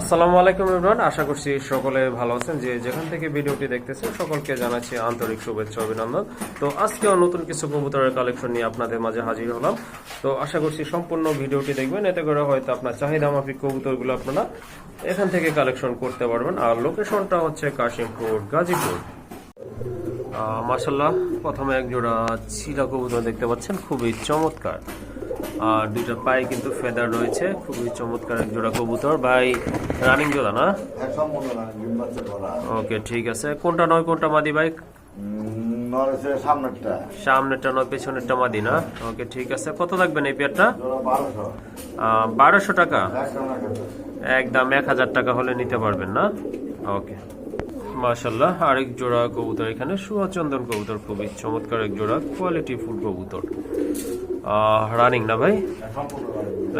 আসসালামু আলাইকুম ইমরান, আশা করছি সকলে ভালো আছেন। যে যেখান থেকে ভিডিওটি দেখতেছেন, সকলকে জানাচ্ছি আন্তরিক শুভেচ্ছা, অভিনন্দন। তো আজকেও নতুন কিছু কবুতরের কালেকশন নিয়ে আপনাদের মাঝে হাজির হলাম। তো আশা করছি সম্পূর্ণ ভিডিওটি দেখবেন, এতে করে হয়তো আপনার চাহিদা মাফিক কবুতরগুলো আপনারা এখান থেকে কালেকশন করতে পারবেন। আর লোকেশনটা হচ্ছে কাশিমপুর, গাজীপুর। মাসাল্লাহ প্রথমে এক জোড়া চিরা কবুতর দেখতে পাচ্ছেন, খুবই চমৎকার। আর দুইটা পায়ে কিন্তু ফেদার রয়েছে। খুবই চমৎকার এক জোড়া কবুতর। ভাই রানিং জোড়া না? ওকে ঠিক আছে। কোনটা নয় কোনটা মাদি ভাই? সামনেরটা। নয় পেছনেরটা মাদি না? ওকে ঠিক আছে। কত লাগবেন এই পেয়ারটা? বারোশো। টাকা? একদম একদম এক হাজার টাকা হলে নিতে পারবেন না? ওকে মাশাল্লাহ আরেক জোড়া কবুতর এখানে। সুয়াচন্দন কবুতর খুবই চমৎকার এক জোড়া। কোয়ালিটি ফুল কবুতর। রানিং না ভাই?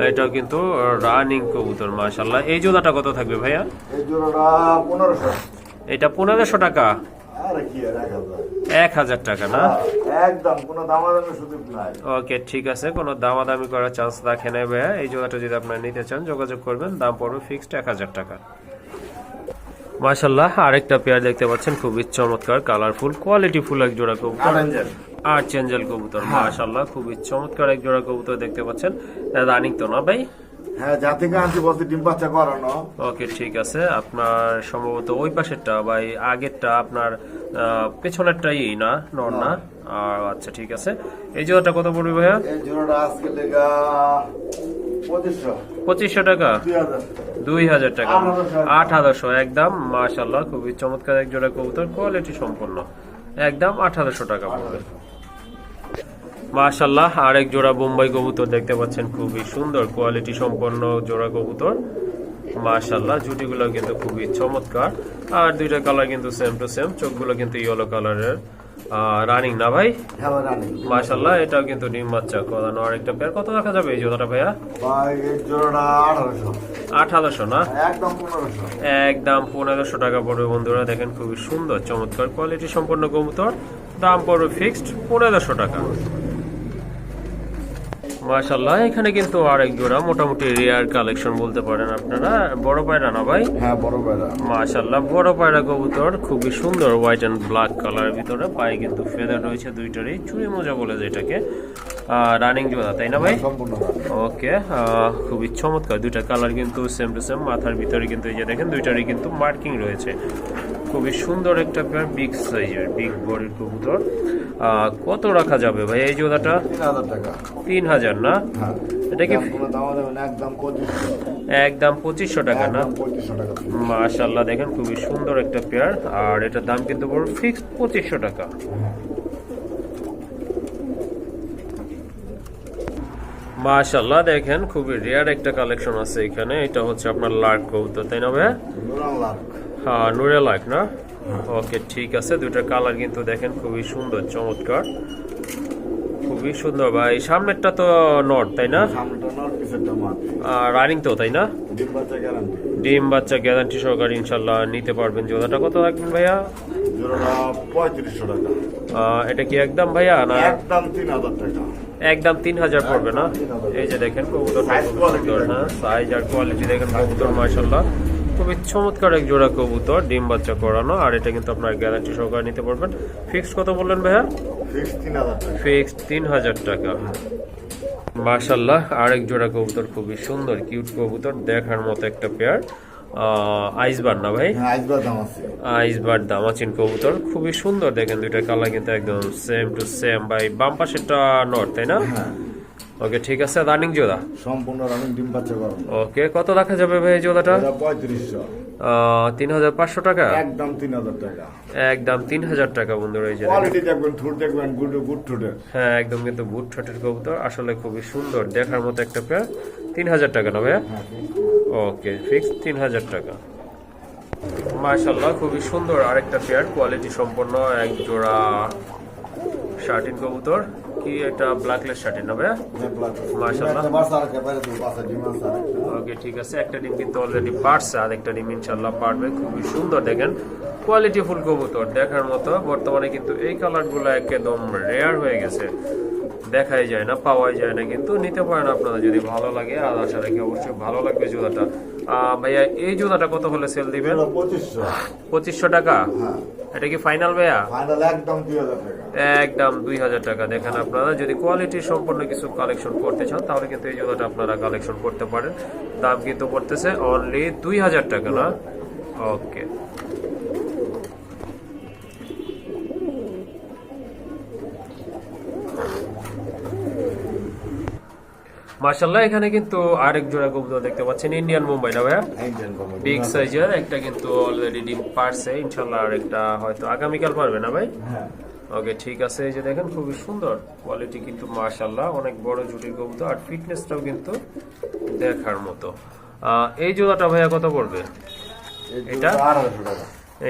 এটাও কিন্তু রানিং কবুতর মাশাল্লাহ এই জোড়াটা কত থাকবে ভাইয়া? এটা পনেরোশো টাকা? এক হাজার। টাকা না? একদম কোনো দামাদামি সুযোগ নাই। ওকে ঠিক আছে কোনো দামাদামি করার চান্স রাখে নেই ভাইয়া। এই জোড়াটা যদি আপনারা নিতে চান যোগাযোগ করবেন দাম পড়বে ফিক্সড এক হাজার টাকা। মাশাল্লাহ আরেকটা পেয়ার দেখতে পাচ্ছেন খুবই চমৎকার কালারফুল কোয়ালিটি ফুল এক জোড়া কবুতর। আর চেঞ্জেল কবুতর মাশাল্লাহ খুবই চমৎকার এক জোড়া কবুতর দেখতে পাচ্ছেন। রানিং তো না ভাই? হ্যাঁ যা থেকে আনছি বলতে ডিম বাচ্চা করানো। ওকে ঠিক আছে। আপনার সম্ভবত ওই পাশেরটা বা আগেরটা আপনার পেছনেরটাই না নর না? আর আচ্ছা ঠিক আছে। এই জোড়াটা কত পড়বে ভাইয়া? এই জোড়াটা আজকে লেগা পঁচিশশো। টাকা? দুই হাজার। টাকা। আট হাজারশো। আট হাজারশো একদম। মাশাল্লাহ খুবই চমৎকার এক জোড়া কবুতর কোয়ালিটি সম্পন্ন। একদম আট হাজারশো টাকা পড়বে। মাশাল্লাহ আরেক জোড়া বোম্বাই কবুতর দেখতে পাচ্ছেন খুবই সুন্দর কোয়ালিটি সম্পন্ন জোড়া কবুতর। মাশাল্লাহ জুটিগুলো কিন্তু খুবই চমৎকার। আর দুইটা কালার কিন্তু সেম টু সেম চোখগুলো কিন্তু ইয়েলো কালারের রানিং না ভাই? হ্যাঁ মাশাল্লাহ এটাও কিন্তু ডিম বাচ্চা কদানো আরেকটা পেয়ার কত রাখা যাবে এই জোড়াটা ভাইয়া? ভাই আঠারোশো। না? একদম পনেরোশো। টাকা পড়বে বন্ধুরা দেখেন খুবই সুন্দর চমৎকার কোয়ালিটি সম্পন্ন কবুতর দাম পড়বে ফিক্সড পনেরোশো টাকা। মাশাল্লাহ এখানে কিন্তু আরেক জোড়া মোটামুটি রেয়ার কালেকশন বলতে পারেন আপনারা। বড় পায়রা না ভাই? হ্যাঁ বড় বেড়া মাশাল্লাহ বড় পায়রা কবুতর খুবই সুন্দর হোয়াইট অ্যান্ড ব্ল্যাক কালারের ভিতরে। পায়ে কিন্তু ফেদার রয়েছে দুইটারই চুরি মোজা বলে যেটাকে। রানিং জোড়া তাই না ভাই? সম্পূর্ণ রানি ওকে খুবই চমৎকার। দুইটা কালার কিন্তু সেম টু সেম মাথার ভিতরে কিন্তু এই যে দেখেন দুইটারই কিন্তু মার্কিং রয়েছে। খুবই সুন্দর একটা পেয়ার বিগ সাইজের বিগ বডির কবুতর। কত রাখা যাবে ভাই এই জোড়াটা? তিন হাজার না? হ্যাঁ। এটা কি দাম দাম একদম পঁচিশশো। টাকা না? মাশাল্লাহ দেখেন খুবই সুন্দর একটা পেয়ার আর এটার দাম কিন্তু পুরো ফিক্সড পঁচিশশো টাকা। মাশাল্লাহ দেখেন খুবই রেয়ার একটা কালেকশন আছে এখানে। এটা হচ্ছে আপনার লার্ক কবুতর তাই না ভাই লাখ হ্যাঁ নুরে লাইক না? ওকে ঠিক আছে। দুইটার কালার কিন্তু দেখেন খুবই সুন্দর চমৎকার। খুবই সুন্দর ভাই। সামনেরটা তো নট তাই না? রানিং তো তাই না? ডিম বাচ্চা গ্যারান্টি সহকারে ইনশাল্লাহ নিতে পারবেন। জোড়াটা কত রাখবেন ভাইয়া? পঁয়ত্রিশশো টাকা। এটা কি একদম ভাইয়া না? একদম তিন হাজার টাকা। একদম তিন হাজার পড়বে না? এই যে দেখেন কবুতর সাইজ আর কোয়ালিটি দেখেন কবুতর মাশাল্লাহ খুবই চমৎকার এক জোড়া কবুতর ডিম বাচ্চা করানো আর এটা কিন্তু আপনার গ্যারান্টি সহকারে নিতে পারবেন। ফিক্সড কত বললেন ভাইয়া? ফিক্সড তিন হাজার টাকা। মাশাল্লাহ আরেক জোড়া কবুতর খুবই সুন্দর কিউট কবুতর দেখার মতো একটা পেয়ার আইসবার না ভাই? হ্যাঁ আইসবার দামাচিন কবুতর খুবই সুন্দর দেখেন দুইটা কালার কিন্তু একদম সেম টু সেম ভাই বাম পাশেরটা নট তাই না? হ্যাঁ। ওকে ঠিক আছে রানিং জোড়া? সম্পূর্ণ রানিং ডিম বাচ্চা করো ওকে কত রাখা যাবে ভাই এই জোড়াটা? পঁয়ত্রিশশো। তিন হাজার পাঁচশো টাকা? একদম তিন হাজার টাকা। একদম তিন হাজার টাকা বন্ধুরা এই যে কোয়ালিটি দেখবেন ঠুট দেখবেন গুড গুড ঠুটের হ্যাঁ একদম কিন্তু বুট ঠোঁটের কবুতর আসলে খুবই সুন্দর। দেখার মতো একটা পেয়ার তিন হাজার টাকা না ভাইয়া? হ্যাঁ ওকে ফিক্স তিন হাজার টাকা। মাশাল্লাহ খুবই সুন্দর আরেকটা পেয়ার কোয়ালিটি সম্পন্ন এক জোড়া শার্টিন কবুতর। কি এটা ব্ল্যাকলেস শার্টিন ভাইয়া? মাশাআল্লাহ। ওকে ঠিক আছে একটা ডিম কিন্তু অলরেডি পারছে আর একটা ডিম ইনশাল্লাহ পারবে। খুবই সুন্দর দেখেন কোয়ালিটি ফুল কবুতর দেখার মতো। বর্তমানে কিন্তু এই কালারগুলো একদম রেয়ার হয়ে গেছে। দেখাই যায় না পাওয়াই যায় না কিন্তু নিতে পারেন আপনারা যদি ভালো লাগে। আর আশা রাখি অবশ্যই ভালো লাগবে জোড়াটা আহ, ভাইয়া এই জুতাটা কত হলে সেল দিবেন? পঁচিশশো। টাকা? হ্যাঁ। এটা কি ফাইনাল ভাইয়া? ফাইনাল একদম দুই হাজার টাকা। একদম দুই হাজার টাকা। দেখেন আপনারা যদি কোয়ালিটি সম্পন্ন কিছু কালেকশন করতে চান তাহলে কিন্তু এই জুতাটা আপনারা কালেকশন করতে পারেন। দাম কিন্তু পড়তেছে অনলি দুই হাজার টাকা না? ওকে মার্শাল্লাহ এখানে কিন্তু আরেক জোড়া কবুতর দেখতে পাচ্ছেন ইন্ডিয়ান মুম্বাই না ভাইয়া? বিগ সাইজের একটা কিন্তু অলরেডি ডিম পারছে ইনশাল্লাহ আর একটা হয়তো আগামীকাল পারবে না ভাই? হ্যাঁ। ওকে ঠিক আছে এই যে দেখেন খুবই সুন্দর কোয়ালিটি কিন্তু মাশাল্লাহ অনেক বড় জুটির কবুতর আর ফিটনেসটাও কিন্তু দেখার মতো। এই জোড়াটা ভাইয়া কত পড়বে? এটা?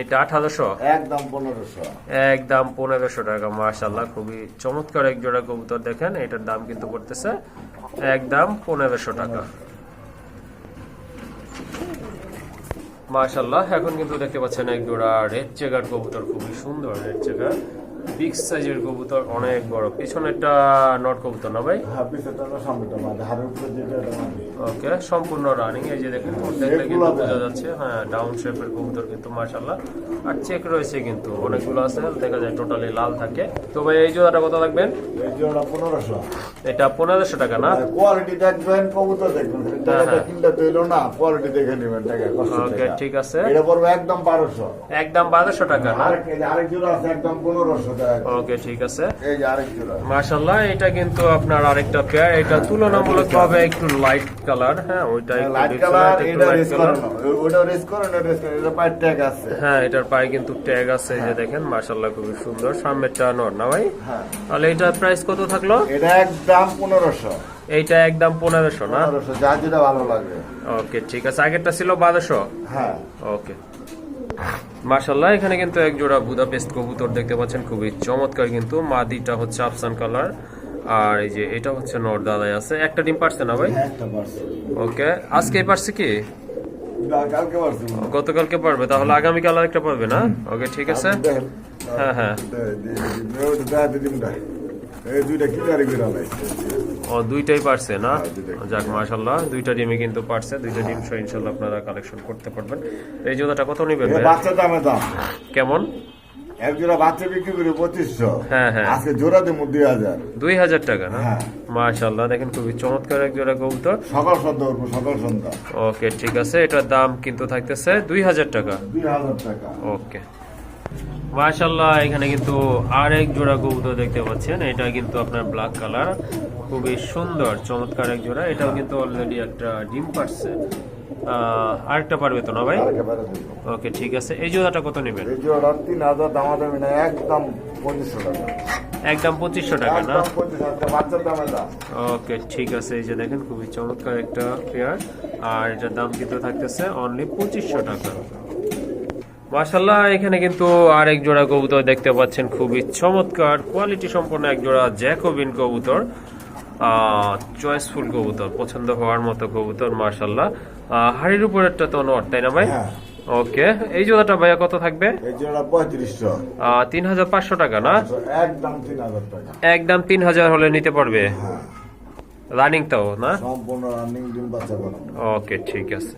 এটা? আঠারোশো টাকা। একদম পনেরোশো। একদম পনেরোশো টাকা মাশাল্লাহ খুবই চমৎকার এক জোড়া কবুতর দেখেন এটার দাম কিন্তু পড়তেছে একদম পনেরোশো টাকা। মাশাল্লাহ এখন কিন্তু দেখতে পাচ্ছেন এক জোড়া রেড চেকার কবুতর খুবই সুন্দর রেড চেকার বিগ সাইজের কবুতর অনেক বড়। পিছনেরটা নট কবুতর না ভাই? হ্যাঁ ওকে সম্পূর্ণ রানিং এই যে দেখেন দেখলে কিন্তু বোঝা যাচ্ছে। হ্যাঁ ডাউন শেপের কবুতর কিন্তু মাশাল্লাহ আর চেক রয়েছে কিন্তু অনেকগুলো আছে দেখা যায় টোটালি লাল থাকে। তো ভাই এই জোড়াটা কত লাগবেন? পনেরোশো। এটা পনেরোশো টাকা না? কোয়ালিটি দেখবেন কবুতর দেখবেন। হ্যাঁ, না কোয়ালিটি দেখে নেবেন টাকা ওকে ঠিক আছে। এটা পড়বে একদম বারোশো। একদম বারোশো টাকা না? আরেক জোড়া আছে একদম পনেরোশো। ওকে ঠিক আছে। মাশাল্লাহ এটা কিন্তু আপনার আরেকটা পেয়ার এটা তুলনামূলক ভাবে একটু লাইট কালার হ্যাঁ ওইটা লাইট কালার এটা রেস করানো। ওটা রেস করানো রেস করানো এটা পায়ের ট্যাগ আছে। হ্যাঁ এটার পায়ে কিন্তু ট্যাগ আছে যে দেখেন মাশাল্লাহ খুবই সুন্দর। সামনেরটা নর না ভাই? হ্যাঁ। তাহলে এটার প্রাইস কত থাকল? এটা একদম পনেরোশো। এইটা একদম পনেরোশো না? যা যেটা ভালো লাগে ওকে ঠিক আছে। আগেরটা ছিল বারোশো? হ্যাঁ। ওকে মার্শাল্লাহ এখানে কিন্তু এক জোড়া বুদাপেস্ট কবুতর দেখতে পাচ্ছেন খুবই চমৎকার কিন্তু মাদিটা হচ্ছে আফসান কালার আর এই যে এটা হচ্ছে নর দাদাই আছে একটা ডিম পারছে না ভাই একটা পারছে ওকে আজকে পারছে কি কালকে পারছে গতকালকে পারবে তাহলে আগামীকাল আরেকটা পারবে না ওকে ঠিক আছে হ্যাঁ হ্যাঁ ও দুইটাই পারছে না? হ্যাঁ, যাক মাশাল্লাহ দুইটা ডিমই কিন্তু পারছে দুইটা ডিম সহ ইনশাল্লাহ আপনারা কালেকশন করতে পারবেন। এই জোড়াটা কত নিবেন ভাই বাচ্চা দামে দাম। কেমন? এক জোড়া বাচ্চা বিক্রি করি পঁচিশশো। হ্যাঁ, হ্যাঁ। আজকে জোড়া দেবো দুই হাজার দুই হাজার টাকা না? হ্যাঁ। মাশাল্লাহ দেখেন খুবই চমৎকার এক জোড়া কবুতর। সকাল সন্ধ্যা সকাল সন্ধ্যা। ওকে ঠিক আছে এটার দাম কিন্তু থাকতেছে দুই হাজার টাকা। দুই হাজার টাকা। ওকে। মাশাল্লাহ এখানে কিন্তু আরেক জোড়া কবুতর দেখতে পাচ্ছেন। এটা কিন্তু আপনার ব্ল্যাক কালার খুবই সুন্দর চমৎকার এক জোড়া। এটাও কিন্তু অলরেডি একটা ডিম পারছে। আরেকটা পারবে তো না ভাই। ওকে ঠিক আছে। এই জোড়াটা কত নেবেন? এই জোড়া তিন হাজার দামা দামি না একদম পঁচিশশো টাকা। একদম পঁচিশশো টাকা না? বাচ্চার দামে দাম ওকে ঠিক আছে। এই যে দেখেন খুবই চমৎকার একটা পেয়ার আর এটার দাম কিন্তু থাকতেছে অনলি পঁচিশশো টাকা। মাশাল্লাহ এখানে কিন্তু আরেক জোড়া কবুতর দেখতে পাচ্ছেন খুবই চমৎকার কোয়ালিটি সম্পন্ন এক জোড়া জ্যাকোবিন কবুতর চয়েসফুল কবুতর পছন্দ হওয়ার মতো কবুতর মার্শাল্লাহ হাড়ির উপরেরটা তো নট তাই না ভাই? হ্যাঁ। ওকে এই জোড়াটা ভাইয়া কত থাকবে? তিন হাজার পাঁচশো টাকা না? একদম তিন হাজার হলে নিতে পারবে? হ্যাঁ। রানিং তাও না? সম্পূর্ণ রানিং ডিম বাচ্চা করানো ওকে ঠিক আছে।